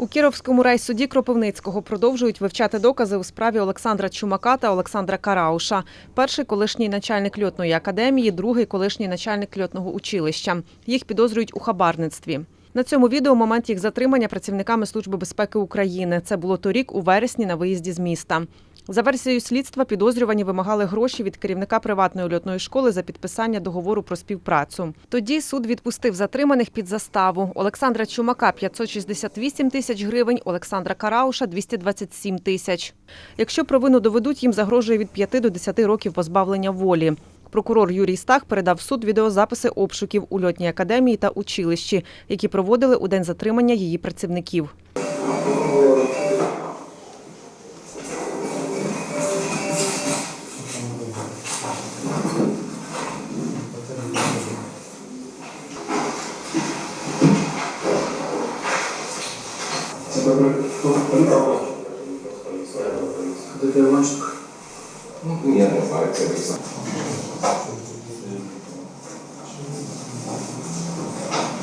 У Кіровському райсуді Кропивницького продовжують вивчати докази у справі Олександра Чумака та Олександра Карауша. Перший колишній начальник льотної академії, другий колишній начальник льотного училища. Їх підозрюють у хабарництві. На цьому відео момент їх затримання працівниками Служби безпеки України. Це було торік у вересні на виїзді з міста. За версією слідства, підозрювані вимагали гроші від керівника приватної льотної школи за підписання договору про співпрацю. Тоді суд відпустив затриманих під заставу. Олександра Чумака 568 тисяч гривень, Олександра Карауша 227 тисяч. Якщо провину доведуть, їм загрожує від 5 до 10 років позбавлення волі. Прокурор Юрій Стах передав в суд відеозаписи обшуків у льотній академії та училищі, які проводили у день затримання її працівників. Добре. Ну, я не знаю, це ви сам.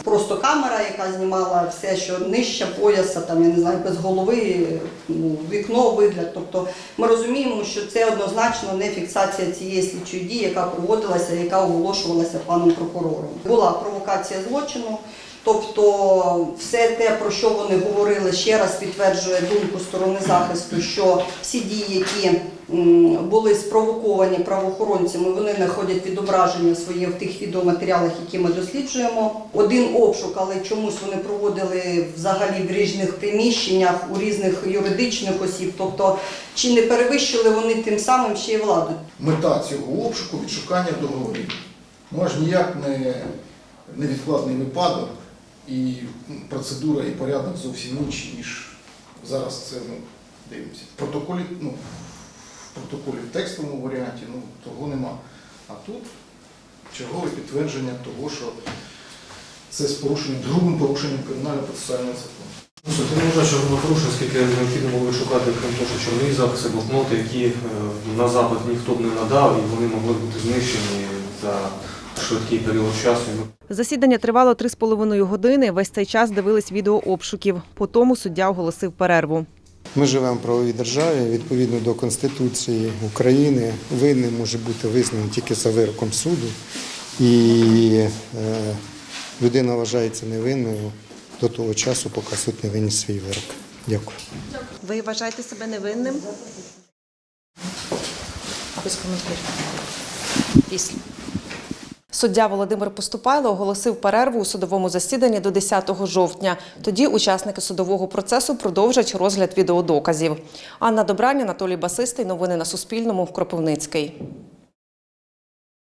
Просто камера, яка знімала все, що нижче пояса, там я не знаю, без голови, ну, вікно, вигляд. Тобто ми розуміємо, що це однозначно не фіксація цієї слідчої дії, яка проводилася, яка оголошувалася паном прокурором. Була провокація злочину. Тобто все те, про що вони говорили, ще раз підтверджує думку сторони захисту, що всі дії, які були спровоковані правоохоронцями, вони знаходять відображення своє в тих відеоматеріалах, які ми досліджуємо. Один обшук, але чомусь вони проводили взагалі в різних приміщеннях у різних юридичних осіб. Тобто, чи не перевищили вони тим самим ще й владу? Мета цього обшуку відшукання договорів. Ну аж ніяк не невідкладний випадок і процедура і порядок зовсім інші, ніж зараз це ну, дивимося. В протоколі, ну, в протоколі в текстовому варіанті ну, того нема. А тут чергове підтвердження того, що це з порушенням, грубим порушенням кримінального процесуального закону. Ну, Суд, не вважаю, що воно порушено, оскільки необхідно було шукати крім того, що чорнові записи, блокноти, які е, на запит ніхто б не надав, і вони могли бути знищені за швидкий період часу. Засідання тривало 3,5 години. Весь цей час дивились відео обшуків. По тому суддя оголосив перерву. Ми живемо в правовій державі. Відповідно до Конституції України, винним може бути визнаний тільки за вироком суду, і е, людина вважається невинною до того часу, поки суд не виніс свій вирок. Дякую. Ви вважаєте себе невинним? Без коментарів. Після. Суддя Володимир Поступайло оголосив перерву у судовому засіданні до 10 жовтня. Тоді учасники судового процесу продовжать розгляд відеодоказів. Анна Добрань, Анатолій Басистий. Новини на Суспільному. Кропивницький.